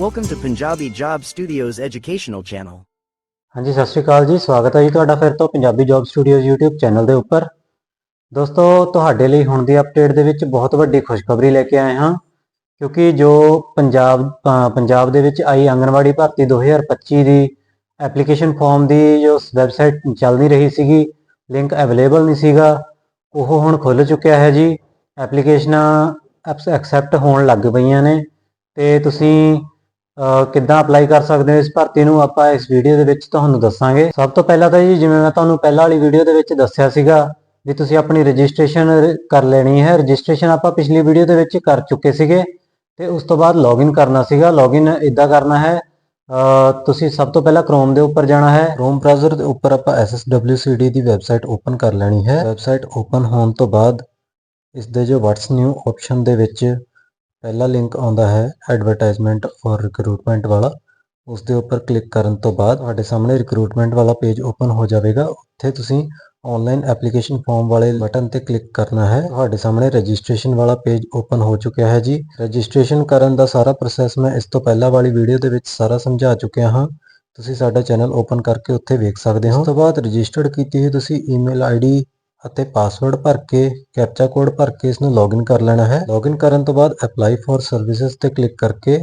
Welcome to Punjabi Job Studios educational channel. ਹਾਂਜੀ, ਸਤਿ ਸ਼੍ਰੀ ਅਕਾਲ ਜੀ। ਸਵਾਗਤ ਹੈ ਜੀ ਤੁਹਾਡਾ ਫਿਰ ਤੋਂ Punjabi job studios YouTube channel ਦੇ ਉੱਪਰ। ਦੋਸਤੋ, ਤੁਹਾਡੇ ਲਈ ਹੁਣ ਦੀ ਅਪਡੇਟ ਦੇ ਵਿੱਚ ਬਹੁਤ ਵੱਡੀ ਖੁਸ਼ਖਬਰੀ ਲੈ ਕੇ ਆਏ ਹਾਂ, ਕਿਉਂਕਿ ਜੋ ਪੰਜਾਬ ਪੰਜਾਬ ਦੇ ਵਿੱਚ ਆਈ ਆਂਗਣਵਾੜੀ ਭਰਤੀ 2025 ਦੀ ਐਪਲੀਕੇਸ਼ਨ ਫਾਰਮ ਦੀ ਜੋ ਵੈਬਸਾਈਟ ਚੱਲ ਨਹੀਂ ਰਹੀ ਸੀਗੀ ਲਿੰਕ ਅਵੇਲੇਬਲ ਨਹੀਂ ਸੀਗਾ, ਉਹ ਹੁਣ ਖੁੱਲ ਚੁੱਕਿਆ ਹੈ ਜੀ। ਐਪਲੀਕੇਸ਼ਨਾਂ ਐਕਸੈਪਟ ਹੋਣ ਲੱਗ ਪਈਆਂ ਨੇ। ਤੇ ਤੁਸੀਂ ਕਿੱਦਾਂ ਅਪਲਾਈ ਕਰ ਸਕਦੇ ਹੋ ਇਸ ਭਰਤੀ ਨੂੰ, ਆਪਾਂ ਇਸ ਵੀਡੀਓ ਦੇ ਵਿੱਚ ਤੁਹਾਨੂੰ ਦੱਸਾਂਗੇ। ਸਭ ਤੋਂ ਪਹਿਲਾਂ ਤਾਂ ਜੀ, ਜਿਵੇਂ ਮੈਂ ਤੁਹਾਨੂੰ ਪਹਿਲਾਂ ਵਾਲੀ ਵੀਡੀਓ ਦੇ ਵਿੱਚ ਦੱਸਿਆ ਸੀਗਾ ਵੀ ਤੁਸੀਂ ਆਪਣੀ ਰਜਿਸਟ੍ਰੇਸ਼ਨ ਕਰ ਲੈਣੀ ਹੈ। ਰਜਿਸਟ੍ਰੇਸ਼ਨ ਆਪਾਂ ਪਿਛਲੀ ਵੀਡੀਓ ਦੇ ਵਿੱਚ ਕਰ ਚੁੱਕੇ ਸੀਗੇ ਤੇ ਉਸ ਤੋਂ ਬਾਅਦ ਲੌਗਇਨ ਕਰਨਾ ਸੀਗਾ। ਲੌਗਇਨ ਇਦਾਂ ਕਰਨਾ ਹੈ ਤੁਸੀਂ ਸਭ ਤੋਂ ਪਹਿਲਾਂ Chrome ਦੇ ਉੱਪਰ ਜਾਣਾ ਹੈ। Chrome ਬ੍ਰਾਊਜ਼ਰ ਦੇ ਉੱਪਰ ਆਪਾਂ SSWCD ਦੀ ਵੈਬਸਾਈਟ ਓਪਨ ਕਰ ਲੈਣੀ ਹੈ। ਵੈਬਸਾਈਟ ਓਪਨ ਹੋਣ ਤੋਂ ਬਾਅਦ ਇਸ ਦੇ ਜੋ ਵਟਸ ਨਿਊ ਆਪਸ਼ਨ ਦੇ ਵਿੱਚ ਪਹਿਲਾ ਲਿੰਕ ਆਉਂਦਾ ਹੈ ਐਡਵਰਟਾਈਜ਼ਮੈਂਟ ਫॉर ਰਿਕਰੂਟਮੈਂਟ ਵਾਲਾ। ਉਸ ਦੇ ਉੱਪਰ ਕਲਿੱਕ ਕਰਨ ਤੋਂ ਬਾਅਦ ਤੁਹਾਡੇ ਸਾਹਮਣੇ ਰਿਕਰੂਟਮੈਂਟ ਵਾਲਾ ਪੇਜ ਓਪਨ ਹੋ ਜਾਵੇਗਾ। ਉੱਥੇ ਤੁਸੀਂ ਆਨਲਾਈਨ ਐਪਲੀਕੇਸ਼ਨ ਫਾਰਮ ਵਾਲੇ ਬਟਨ ਤੇ ਕਲਿੱਕ ਕਰਨਾ ਹੈ। ਤੁਹਾਡੇ ਸਾਹਮਣੇ ਰਜਿਸਟ੍ਰੇਸ਼ਨ ਵਾਲਾ ਪੇਜ ਓਪਨ ਹੋ ਚੁੱਕਿਆ ਹੈ ਜੀ। ਰਜਿਸਟ੍ਰੇਸ਼ਨ ਕਰਨ ਦਾ ਸਾਰਾ ਪ੍ਰੋਸੈਸ ਮੈਂ ਇਸ ਤੋਂ ਪਹਿਲਾਂ ਵਾਲੀ ਵੀਡੀਓ ਦੇ ਵਿੱਚ ਸਾਰਾ ਸਮਝਾ ਚੁੱਕਿਆ ਹਾਂ। ਤੁਸੀਂ ਸਾਡਾ ਚੈਨਲ ਓਪਨ ਕਰਕੇ ਉੱਥੇ ਵੇਖ ਸਕਦੇ ਹੋ। ਉਸ ਤੋਂ ਬਾਅਦ ਰਜਿਸਟਰਡ ਕੀਤੀ ਹੋਈ ਤੁਸੀਂ ਈਮੇਲ ਆਈਡੀ ਅਤੇ ਪਾਸਵਰਡ ਭਰ ਕੇ ਕੈਪਚਾ ਕੋਡ ਭਰ ਕੇ ਇਸ ਨੂੰ ਲੌਗਇਨ ਕਰ ਲੈਣਾ ਹੈ। ਲੌਗਇਨ ਕਰਨ ਤੋਂ ਬਾਅਦ ਅਪਲਾਈ ਫॉर ਸਰਵਿਸਿਜ਼ ਤੇ ਕਲਿੱਕ ਕਰਕੇ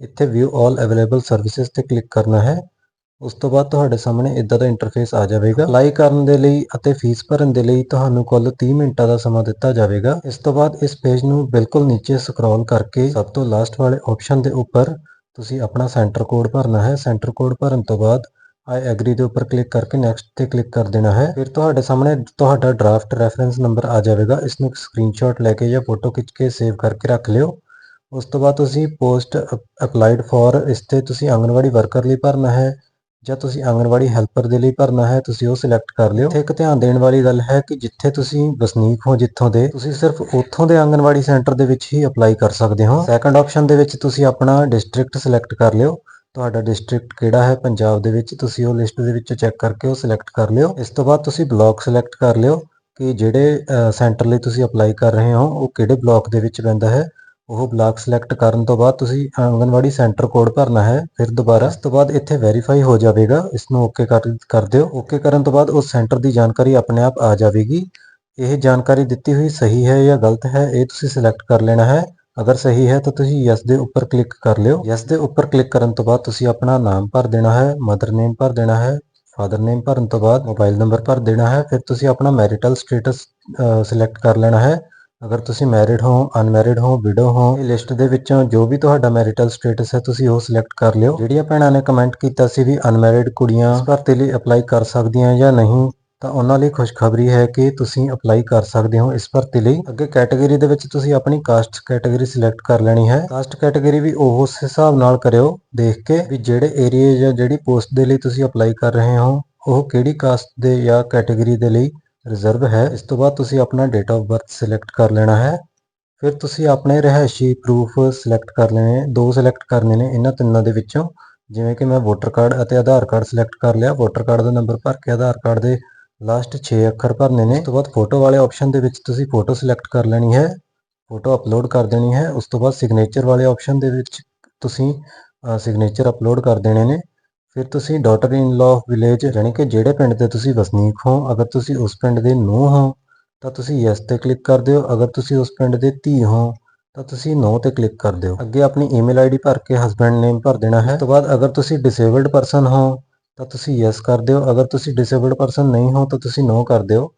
ਇੱਥੇ ਵਿਊ ਆਲ ਅਵੇਲੇਬਲ ਸਰਵਿਸਿਜ਼ ਤੇ ਕਲਿੱਕ ਕਰਨਾ ਹੈ। ਉਸ ਤੋਂ ਬਾਅਦ ਤੁਹਾਡੇ ਸਾਹਮਣੇ ਇਦਾਂ ਦਾ ਇੰਟਰਫੇਸ ਆ ਜਾਵੇਗਾ। ਅਪਲਾਈ ਕਰਨ ਦੇ ਲਈ ਅਤੇ ਫੀਸ ਭਰਨ ਦੇ ਲਈ ਤੁਹਾਨੂੰ ਕੁੱਲ 30 ਮਿੰਟਾਂ ਦਾ ਸਮਾਂ ਦਿੱਤਾ ਜਾਵੇਗਾ। ਇਸ ਤੋਂ ਬਾਅਦ ਇਸ ਪੇਜ ਨੂੰ ਬਿਲਕੁਲ ਨੀਚੇ ਸਕਰੋਲ ਕਰਕੇ ਸਭ ਤੋਂ ਲਾਸਟ ਵਾਲੇ ਆਪਸ਼ਨ ਦੇ ਉੱਪਰ ਤੁਸੀਂ ਆਪਣਾ ਸੈਂਟਰ ਕੋਡ ਭਰਨਾ ਹੈ। ਸੈਂਟਰ ਕੋਡ ਭਰਨ ਤੋਂ ਬਾਅਦ ਆਈ ਐਗਰੀ ਦੇ ਉੱਪਰ ਕਲਿੱਕ ਕਰਕੇ ਨੈਕਸਟ ਤੇ ਕਲਿੱਕ ਕਰ ਦੇਣਾ ਹੈ। ਫਿਰ ਤੁਹਾਡੇ ਸਾਹਮਣੇ ਤੁਹਾਡਾ ਡਰਾਫਟ ਰੈਫਰੈਂਸ ਨੰਬਰ ਆ ਜਾਵੇਗਾ। ਇਸ ਨੂੰ ਸਕਰੀਨਸ਼ਾਟ ਲੈ ਕੇ ਜਾਂ ਫੋਟੋ ਖਿੱਚ ਕੇ ਸੇਵ ਕਰਕੇ ਰੱਖ ਲਿਓ। ਉਸ ਤੋਂ ਬਾਅਦ ਤੁਸੀਂ ਪੋਸਟ ਅਪਲਾਈਡ ਫॉर ਇਸ ਤੇ ਤੁਸੀਂ ਆਂਗਣਵਾੜੀ ਵਰਕਰ ਲਈ ਭਰਨਾ ਹੈ ਜਾਂ ਤੁਸੀਂ ਆਂਗਣਵਾੜੀ ਹੈਲਪਰ ਦੇ ਲਈ ਭਰਨਾ ਹੈ, ਤੁਸੀਂ ਉਹ ਸਿਲੈਕਟ ਕਰ ਲਿਓ। ਇੱਥੇ ਇੱਕ ਧਿਆਨ ਦੇਣ ਵਾਲੀ ਗੱਲ ਹੈ ਕਿ ਜਿੱਥੇ ਤੁਸੀਂ ਵਸਨੀਕ ਹੋ, ਜਿੱਥੋਂ ਦੇ, ਤੁਸੀਂ ਸਿਰਫ ਉੱਥੋਂ ਦੇ ਆਂਗਣਵਾੜੀ ਸੈਂਟਰ ਦੇ ਵਿੱਚ ਹੀ ਅਪਲਾਈ ਕਰ ਸਕਦੇ ਹੋ। ਸੈਕੰਡ ਆਪਸ਼ਨ ਦੇ ਵਿੱਚ ਤੁਸੀਂ ਆਪਣਾ ਡਿਸਟ੍ਰਿਕਟ ਸਿਲੈਕਟ ਕਰ ਲਿਓ। ਤੁਹਾਡਾ ਡਿਸਟ੍ਰਿਕਟ ਕਿਹੜਾ ਹੈ ਪੰਜਾਬ ਦੇ ਵਿੱਚ, ਤੁਸੀਂ ਉਹ ਲਿਸਟ ਦੇ ਵਿੱਚੋਂ ਚੈੱਕ ਕਰਕੇ ਉਹ ਸਿਲੈਕਟ ਕਰ ਲਿਓ। ਇਸ ਤੋਂ ਬਾਅਦ ਤੁਸੀਂ ਬਲਾਕ ਸਿਲੈਕਟ ਕਰ ਲਿਓ ਕਿ ਜਿਹੜੇ ਸੈਂਟਰ ਲਈ ਤੁਸੀਂ ਅਪਲਾਈ ਕਰ ਰਹੇ ਹੋ, ਉਹ ਕਿਹੜੇ ਬਲਾਕ ਦੇ ਵਿੱਚ ਪੈਂਦਾ ਹੈ। ਉਹ ਬਲਾਕ ਸਿਲੈਕਟ ਕਰਨ ਤੋਂ ਬਾਅਦ ਤੁਸੀਂ ਆਂਗਨਵਾੜੀ ਸੈਂਟਰ ਕੋਡ ਭਰਨਾ ਹੈ, ਫਿਰ ਦੁਬਾਰਾ ਇਸ ਤੋਂ ਬਾਅਦ ਇੱਥੇ ਵੈਰੀਫਾਈ ਹੋ ਜਾਵੇਗਾ। ਇਸ ਨੂੰ ਓਕੇ ਕਰ ਕਰ ਦਿਓ। ਓਕੇ ਕਰਨ ਤੋਂ ਬਾਅਦ ਉਸ ਸੈਂਟਰ ਦੀ ਜਾਣਕਾਰੀ ਆਪਣੇ ਆਪ ਆ ਜਾਵੇਗੀ। ਇਹ ਜਾਣਕਾਰੀ ਦਿੱਤੀ ਹੋਈ ਸਹੀ ਹੈ ਜਾਂ ਗਲਤ ਹੈ, ਇਹ ਤੁਸੀਂ ਸਿਲੈਕਟ ਕਰ ਲੈਣਾ ਹੈ। ਅਗਰ ਸਹੀ ਹੈ ਤਾਂ ਤੁਸੀਂ ਯੈਸ ਦੇ ਉੱਪਰ ਕਲਿੱਕ ਕਰ ਲਿਓ। ਯੈਸ ਦੇ ਉੱਪਰ ਕਲਿੱਕ ਕਰਨ ਤੋਂ ਬਾਅਦ ਤੁਸੀਂ ਆਪਣਾ ਨਾਮ ਭਰ ਦੇਣਾ ਹੈ ਮਦਰ ਨੇਮ ਭਰ ਦੇਣਾ ਹੈ ਫਾਦਰ ਨੇਮ ਭਰਨ ਤੋਂ ਬਾਅਦ ਮੋਬਾਈਲ ਨੰਬਰ ਭਰ ਦੇਣਾ ਹੈ, ਫਿਰ ਤੁਸੀਂ ਆਪਣਾ ਮੈਰਿਟਲ ਸਟੇਟਸ ਸਿਲੈਕਟ ਕਰ ਲੈਣਾ ਹੈ। ਅਗਰ ਤੁਸੀਂ ਮੈਰਿਡ ਹੋ ਅਨਮੈਰਿਡ ਹੋ ਵਿਡੋ ਹੋ, ਇਹ ਲਿਸਟ ਦੇ ਵਿੱਚੋਂ ਜੋ ਵੀ ਤੁਹਾਡਾ ਮੈਰਿਟਲ ਸਟੇਟਸ ਹੈ ਤੁਸੀਂ ਉਹ ਸਿਲੈਕਟ ਕਰ ਲਿਓ। ਜਿਹੜੀਆਂ ਭੈਣਾਂ ਨੇ ਕਮੈਂਟ ਕੀਤਾ ਸੀ ਵੀ ਅਨਮੈਰਿਡ ਕੁੜੀਆਂ ਭਰਤੀ ਲਈ ਅਪਲਾਈ ਕਰ ਸਕਦੀਆਂ ਜਾਂ ਨਹੀਂ ਤਾਂ ਉਹਨਾਂ ਲਈ ਖੁਸ਼ਖਬਰੀ ਹੈ ਕਿ ਤੁਸੀਂ ਅਪਲਾਈ ਕਰ ਸਕਦੇ ਹੋ ਇਸ ਭਰਤੀ ਲਈ। ਅੱਗੇ ਕੈਟਾਗਰੀ ਦੇ ਵਿੱਚ ਤੁਸੀਂ ਆਪਣੀ ਕਾਸਟ ਕੈਟਾਗਰੀ ਸਿਲੈਕਟ ਕਰ ਲੈਣੀ ਹੈ। ਕਾਸਟ ਕੈਟਾਗਰੀ ਵੀ ਉਸ ਹਿਸਾਬ ਨਾਲ ਕਰਿਓ, ਦੇਖ ਕੇ ਵੀ ਜਿਹੜੇ ਏਰੀਆ ਜਾਂ ਜਿਹੜੀ ਪੋਸਟ ਦੇ ਲਈ ਤੁਸੀਂ ਅਪਲਾਈ ਕਰ ਰਹੇ ਹੋ, ਉਹ ਕਿਹੜੀ ਕਾਸਟ ਦੇ ਜਾਂ ਕੈਟਾਗਰੀ ਦੇ ਲਈ ਰਿਜ਼ਰਵ ਹੈ। ਇਸ ਤੋਂ ਬਾਅਦ ਤੁਸੀਂ ਆਪਣਾ ਡੇਟ ਆਫ ਬਰਥ ਸਿਲੈਕਟ ਕਰ ਲੈਣਾ ਹੈ। ਫਿਰ ਤੁਸੀਂ ਆਪਣੇ ਰਹਿائشੀ ਪ੍ਰੂਫ ਸਿਲੈਕਟ ਕਰ ਲੈਣੇ ਦੋ ਸਿਲੈਕਟ ਕਰਨੇ ਨੇ ਇਹਨਾਂ ਤਿੰਨਾਂ ਦੇ ਵਿੱਚੋਂ। ਜਿਵੇਂ ਕਿ ਮੈਂ ਵੋਟਰ ਕਾਰਡ ਅਤੇ ਆਧਾਰ ਕਾਰਡ ਸਿਲੈਕਟ ਕਰ ਲਿਆ। ਵੋਟਰ ਕਾਰਡ ਦਾ ਨੰਬਰ ਭਰ ਕੇ ਆਧਾਰ ਕਾਰਡ ਦੇ ਲਾਸਟ 6 ਅੱਖਰ ਭਰਨੇ ਨੇ। ਉਸ ਤੋਂ ਬਾਅਦ ਫੋਟੋ ਵਾਲੇ ਆਪਸ਼ਨ ਦੇ ਵਿੱਚ ਤੁਸੀਂ ਫੋਟੋ ਸਿਲੈਕਟ ਕਰ ਲੈਣੀ ਹੈ। ਫੋਟੋ ਅਪਲੋਡ ਕਰ ਦੇਣੀ ਹੈ। ਉਸ ਤੋਂ ਬਾਅਦ ਸਿਗਨੇਚਰ ਵਾਲੇ ਆਪਸ਼ਨ ਦੇ ਵਿੱਚ ਤੁਸੀਂ ਸਿਗਨੇਚਰ ਅਪਲੋਡ ਕਰ ਦੇਣੇ ਨੇ। ਫਿਰ ਤੁਸੀਂ ਡਾਟਰ ਇਨ ਲਾ ਵਿਲੇਜ ਯਾਨੀ ਕਿ ਜਿਹੜੇ ਪਿੰਡ ਦੇ ਤੁਸੀਂ ਵਸਨੀਕ ਹੋ, ਅਗਰ ਤੁਸੀਂ ਉਸ ਪਿੰਡ ਦੇ ਨੂੰਹ ਹੋ, ਤਾਂ ਤੁਸੀਂ ਯੈਸ ਤੇ ਕਲਿੱਕ ਕਰ ਦਿਓ। ਅਗਰ ਤੁਸੀਂ ਉਸ ਪਿੰਡ ਦੇ ਧੀ ਹੋ, ਤਾਂ ਤੁਸੀਂ ਨੋ ਤੇ ਕਲਿੱਕ ਕਰ ਦਿਓ। ਅੱਗੇ ਆਪਣੀ ਈਮੇਲ ਆਈਡੀ ਭਰ ਕੇ ਹਸਬੈਂਡ ਨੇਮ ਭਰ ਦੇਣਾ ਹੈ। ਉਸ ਤੋਂ ਬਾਅਦ ਅਗਰ ਤੁਸੀਂ ਡਿਸੇਬਲਡ ਪਰਸਨ ਹੋ ਤਾਂ ਤੁਸੀਂ ਯੈਸ ਕਰ ਦਿਓ। ਅਗਰ ਤੁਸੀਂ ਡਿਸੇਬਲਡ ਪਰਸਨ ਨਹੀਂ ਹੋ ਤਾਂ ਤੁਸੀਂ ਨੋ ਕਰ ਦਿਓ।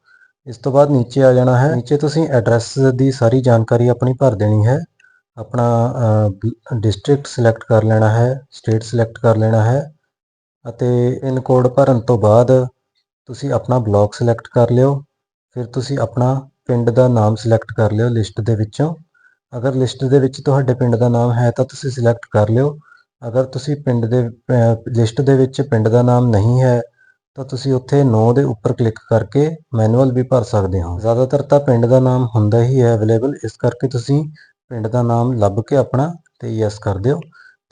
ਇਸ ਤੋਂ ਬਾਅਦ ਨੀਚੇ ਆ ਜਾਣਾ ਹੈ। ਨੀਚੇ ਤੁਸੀਂ ਐਡਰੈਸ ਦੀ ਸਾਰੀ ਜਾਣਕਾਰੀ ਆਪਣੀ ਭਰ ਦੇਣੀ ਹੈ। ਆਪਣਾ ਡਿਸਟ੍ਰਿਕਟ ਸਿਲੈਕਟ ਕਰ ਲੈਣਾ ਹੈ ਸਟੇਟ ਸਿਲੈਕਟ ਕਰ ਲੈਣਾ ਹੈ ਅਤੇ ਪਿਨ ਕੋਡ ਭਰਨ ਤੋਂ ਬਾਅਦ ਤੁਸੀਂ ਆਪਣਾ ਬਲਾਕ ਸਿਲੈਕਟ ਕਰ ਲਿਓ। ਫਿਰ ਤੁਸੀਂ ਆਪਣਾ ਪਿੰਡ ਦਾ ਨਾਮ ਸਿਲੈਕਟ ਕਰ ਲਿਓ ਲਿਸਟ ਦੇ ਵਿੱਚੋਂ। ਅਗਰ ਲਿਸਟ ਦੇ ਵਿੱਚ ਤੁਹਾਡੇ ਪਿੰਡ ਦਾ ਨਾਮ ਹੈ ਤਾਂ ਤੁਸੀਂ ਸਿਲੈਕਟ ਕਰ ਲਿਓ। ਅਗਰ ਤੁਸੀਂ ਪਿੰਡ ਦੇ ਲਿਸਟ ਦੇ ਵਿੱਚ ਪਿੰਡ ਦਾ ਨਾਮ ਨਹੀਂ ਹੈ, ਤਾਂ ਤੁਸੀਂ ਉੱਥੇ ਨੋ ਦੇ ਉੱਪਰ ਕਲਿੱਕ ਕਰਕੇ ਮੈਨੂਅਲ ਵੀ ਭਰ ਸਕਦੇ ਹੋ। ਜ਼ਿਆਦਾਤਰ ਤਾਂ ਪਿੰਡ ਦਾ ਨਾਮ ਹੁੰਦਾ ਹੀ ਹੈ ਅਵੇਲੇਬਲ, ਇਸ ਕਰਕੇ ਤੁਸੀਂ ਪਿੰਡ ਦਾ ਨਾਮ ਲੱਭ ਕੇ ਆਪਣਾ ਤੇ ਯੈਸ ਕਰ ਦਿਓ।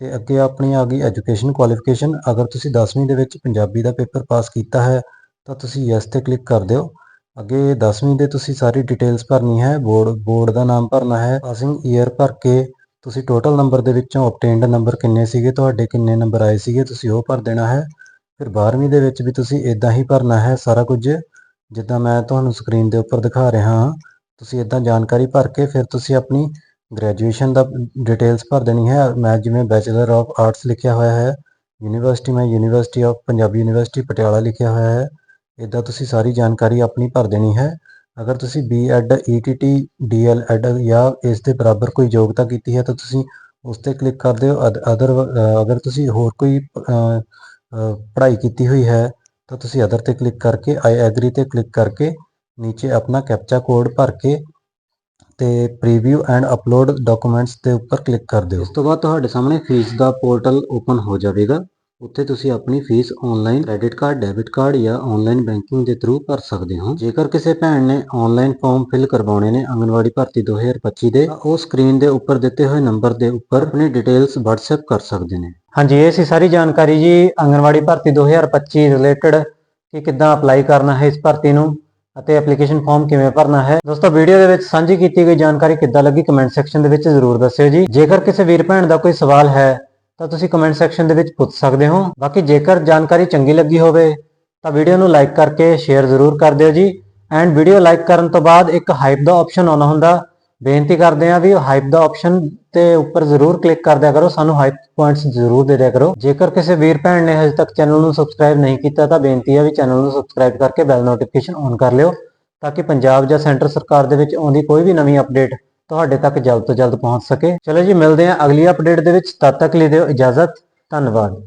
ਤੇ ਅੱਗੇ ਆਪਣੀ ਆ ਗਈ ਐਜੂਕੇਸ਼ਨ ਕੁਆਲੀਫਿਕੇਸ਼ਨ। ਅਗਰ ਤੁਸੀਂ 10ਵੀਂ ਦੇ ਵਿੱਚ ਪੰਜਾਬੀ ਦਾ ਪੇਪਰ ਪਾਸ ਕੀਤਾ ਹੈ, ਤਾਂ ਤੁਸੀਂ ਯੈਸ ਤੇ ਕਲਿੱਕ ਕਰ ਦਿਓ। ਅੱਗੇ 10ਵੀਂ ਦੇ ਤੁਸੀਂ ਸਾਰੀ ਡਿਟੇਲਸ ਭਰਨੀ ਹੈ, ਬੋਰਡ ਬੋਰਡ ਦਾ ਨਾਮ ਭਰਨਾ ਹੈ। ਪਾਸਿੰਗ ਈਅਰ ਭਰ ਕੇ ਤੁਸੀਂ ਟੋਟਲ ਨੰਬਰ ਦੇ ਵਿੱਚੋਂ ਓਬਟੇਨਡ ਨੰਬਰ ਕਿੰਨੇ ਸੀਗੇ, ਤੁਹਾਡੇ ਕਿੰਨੇ ਨੰਬਰ ਆਏ ਸੀਗੇ, ਤੁਸੀਂ ਉਹ ਭਰ ਦੇਣਾ ਹੈ। ਫਿਰ 12ਵੀਂ ਦੇ ਵਿੱਚ ਵੀ ਤੁਸੀਂ ਇਦਾਂ ਹੀ ਭਰਨਾ ਹੈ ਸਾਰਾ ਕੁਝ, ਜਿੱਦਾਂ ਮੈਂ ਤੁਹਾਨੂੰ ਸਕਰੀਨ ਦੇ ਉੱਪਰ ਦਿਖਾ ਰਿਹਾ ਹਾਂ। ਤੁਸੀਂ ਇਦਾਂ ਜਾਣਕਾਰੀ ਭਰ ਕੇ ਫਿਰ ਤੁਸੀਂ ਆਪਣੀ ਗ੍ਰੈਜੂਏਸ਼ਨ ਦਾ ਡਿਟੇਲਸ ਭਰ ਦੇਣੀ ਹੈ। ਮੈਂ ਜਿਵੇਂ ਬੈਚਲਰ ਆਫ ਆਰਟਸ ਲਿਖਿਆ ਹੋਇਆ ਹੈ ਯੂਨੀਵਰਸਿਟੀ ਮੈਂ university of Punjabi university Patiala ਲਿਖਿਆ ਹੋਇਆ ਹੈ। ਇਦਾਂ ਤੁਸੀਂ ਸਾਰੀ ਜਾਣਕਾਰੀ ਆਪਣੀ ਭਰ ਦੇਣੀ ਹੈ। ਅਗਰ ਤੁਸੀਂ ਬੀਐਡ ਈਟੀਟੀ ਡੀਐਲਐਡ ਜਾਂ ਇਸ ਦੇ ਬਰਾਬਰ ਕੋਈ ਯੋਗਤਾ ਕੀਤੀ ਹੈ ਤਾਂ ਤੁਸੀਂ ਉਸ ਤੇ ਕਲਿੱਕ ਕਰ ਦਿਓ ਅਦਰ ਅਗਰ ਤੁਸੀਂ ਹੋਰ ਕੋਈ ਪੜ੍ਹਾਈ ਕੀਤੀ ਹੋਈ ਹੈ ਤਾਂ ਤੁਸੀਂ ਅਦਰ ਤੇ ਕਲਿੱਕ ਕਰਕੇ ਆਈ ਐਗਰੀ ਤੇ ਕਲਿੱਕ ਕਰਕੇ ਨੀਚੇ ਆਪਣਾ ਕੈਪਚਾ ਕੋਡ ਭਰ ਕੇ ਤੇ ਪ੍ਰੀਵਿਊ ਐਂਡ ਅਪਲੋਡ ਡਾਕੂਮੈਂਟਸ ਦੇ ਉੱਪਰ ਕਲਿੱਕ ਕਰ ਦਿਓ ਇਸ ਤੋਂ ਬਾਅਦ ਤੁਹਾਡੇ ਸਾਹਮਣੇ ਫੀਸ ਦਾ ਪੋਰਟਲ ਓਪਨ ਹੋ ਜਾਵੇਗਾ। ਉੱਥੇ ਤੁਸੀਂ ਆਪਣੀ fees online credit card debit card ਜਾਂ ਆਨਲਾਈਨ ਬੈਂਕਿੰਗ ਦੇ ਥਰੂ ਭਰ ਸਕਦੇ ਹੋ। ਜੇਕਰ ਕਿਸੇ ਭੈਣ ਨੇ ਆਨਲਾਈਨ ਫਾਰਮ ਫਿਲ ਕਰਵਾਉਣੇ ਨੇ ਆਂਗਨਵਾੜੀ ਭਰਤੀ 2025 ਦੇ, ਤਾਂ ਉਹ ਸਕਰੀਨ ਦੇ ਉੱਪਰ ਦਿੱਤੇ ਹੋਏ ਨੰਬਰ ਦੇ ਉੱਪਰ ਆਪਣੀ ਡਿਟੇਲਸ WhatsApp ਕਰ ਸਕਦੇ ਨੇ। ਹਾਂਜੀ, ਇਹ ਸੀ ਸਾਰੀ ਜਾਣਕਾਰੀ ਜੀ ਆਂਗਨਵਾੜੀ ਭਰਤੀ 2025 ਰਿਲੇਟਡ ਕਿ ਕਿੱਦਾਂ ਅਪਲਾਈ ਕਰਨਾ ਹੈ ਇਸ ਭਰਤੀ ਨੂੰ ਅਤੇ ਐਪਲੀਕੇਸ਼ਨ ਫਾਰਮ ਕਿਵੇਂ ਭਰਨਾ ਹੈ। ਦੋਸਤੋ ਵੀਡੀਓ ਦੇ ਵਿੱਚ ਸਾਂਝੀ ਕੀਤੀ ਗਈ ਜਾਣਕਾਰੀ ਕਿੱਦਾਂ ਲੱਗੀ ਕਮੈਂਟ ਸੈਕਸ਼ਨ ਦੇ ਵਿੱਚ ਜ਼ਰੂਰ ਦੱਸਿਓ ਜੀ। ਜੇਕਰ ਕਿਸੇ ਵੀਰ ਭੈਣ ਦਾ ਕੋਈ ਸਵਾਲ ਹੈ ਤਾਂ ਤੁਸੀਂ ਕਮੈਂਟ ਸੈਕਸ਼ਨ ਦੇ ਵਿੱਚ ਪੁੱਛ ਸਕਦੇ ਹੋ। ਬਾਕੀ ਜੇਕਰ ਜਾਣਕਾਰੀ ਚੰਗੀ ਲੱਗੀ ਹੋਵੇ, ਤਾਂ ਵੀਡੀਓ ਨੂੰ ਲਾਈਕ ਕਰਕੇ ਸ਼ੇਅਰ ਜ਼ਰੂਰ ਕਰ ਦਿਓ ਜੀ। ਐਂਡ ਵੀਡੀਓ ਲਾਈਕ ਕਰਨ ਤੋਂ ਬਾਅਦ ਇੱਕ ਹਾਈਪ ਦਾ ਆਪਸ਼ਨ ਆਉਣਾ ਹੁੰਦਾ। ਬੇਨਤੀ ਕਰਦੇ ਹਾਂ ਵੀ ਹਾਈਪ ਦਾ ਆਪਸ਼ਨ ਤੇ ਉੱਪਰ ਜ਼ਰੂਰ ਕਲਿੱਕ ਕਰ ਦਿਆ ਕਰੋ। ਸਾਨੂੰ ਹਾਈਪ ਪੁਆਇੰਟਸ ਜ਼ਰੂਰ ਦੇ ਦਿਆ ਕਰੋ। ਜੇਕਰ ਕਿਸੇ ਵੀਰ ਭੈਣ ਨੇ ਹਜੇ ਤੱਕ ਚੈਨਲ ਨੂੰ ਸਬਸਕ੍ਰਾਈਬ ਨਹੀਂ ਕੀਤਾ, ਤਾਂ ਬੇਨਤੀ ਹੈ ਵੀ ਚੈਨਲ ਨੂੰ ਸਬਸਕ੍ਰਾਈਬ ਕਰਕੇ ਬੈਲ ਨੋਟੀਫਿਕੇਸ਼ਨ ਔਨ ਕਰ ਲਿਓ, ਤਾਂ ਕਿ ਪੰਜਾਬ ਜਾਂ ਸੈਂਟਰ ਸਰਕਾਰ ਦੇ ਵਿੱਚ ਆਉਂਦੀ ਕੋਈ ਵੀ ਨਵੀਂ ਅਪਡੇਟ ਤੁਹਾਡੇ ਤੱਕ ਜਲਦ ਤੋਂ ਜਲਦ ਪਹੁੰਚ ਸਕੇ। ਚਲੋ ਜੀ, ਮਿਲਦੇ ਹਾਂ ਅਗਲੀ ਅਪਡੇਟ ਦੇ ਵਿੱਚ। ਤਦ ਤੱਕ ਲਈ ਦਿਓ ਇਜਾਜ਼ਤ। ਧੰਨਵਾਦ।